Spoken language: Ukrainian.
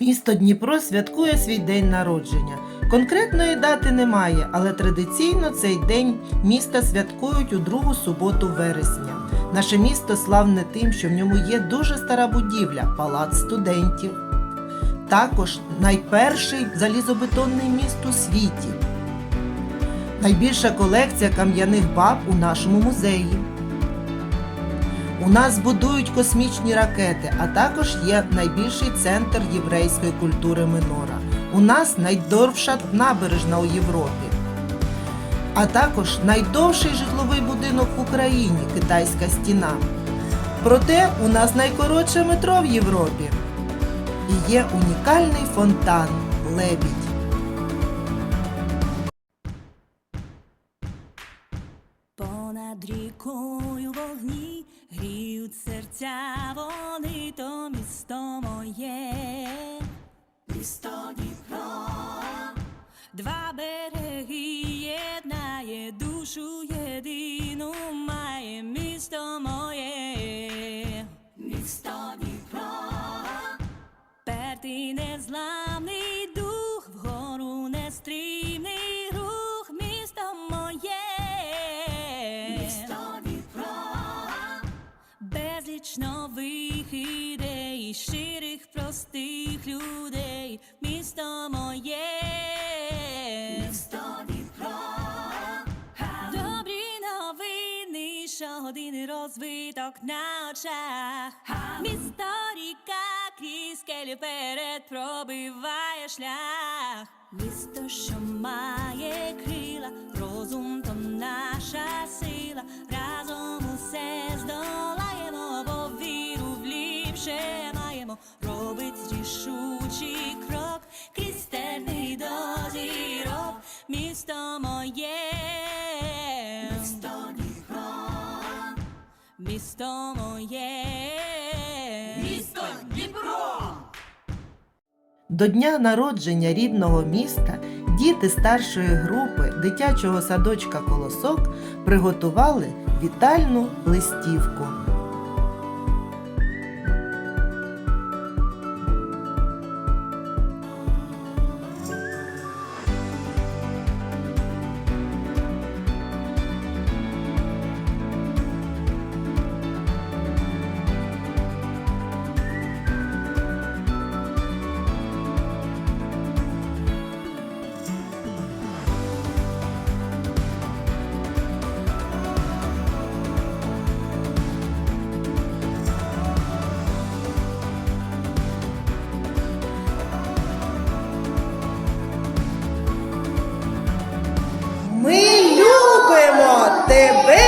Місто Дніпро святкує свій день народження. Конкретної дати немає, але традиційно цей день міста святкують у другу суботу вересня. Наше місто славне тим, що в ньому є дуже стара будівля палац студентів. Також найперший залізобетонний міст у світі. Найбільша колекція кам'яних баб у нашому музеї. У нас будують космічні ракети, а також є найбільший центр єврейської культури Минора. У нас найдовша набережна у Європі. А також найдовший житловий будинок в Україні китайська стіна. Проте у нас найкоротше метро в Європі. І є унікальний фонтан Лебідь. Понад рікою вогні серця вони, то місто моє, місто Дніпро, два береги єднає душу єдину, має місто моє, місто Дніпро, пертий незламний дух, вгору нестрімний щирих простих людей, місто моє, місто Дніпро, добрі новини, щогодини розвиток на очах, місто ріка крізь скелі вперед пробиває шлях. Місто, що має крила, розум то наша сила, робить рішучий крок, крізь терни до місто моє, місто Дніпро, місто моє, місто Дніпро. До дня народження рідного міста діти старшої групи дитячого садочка Колосок приготували вітальну листівку. bebé.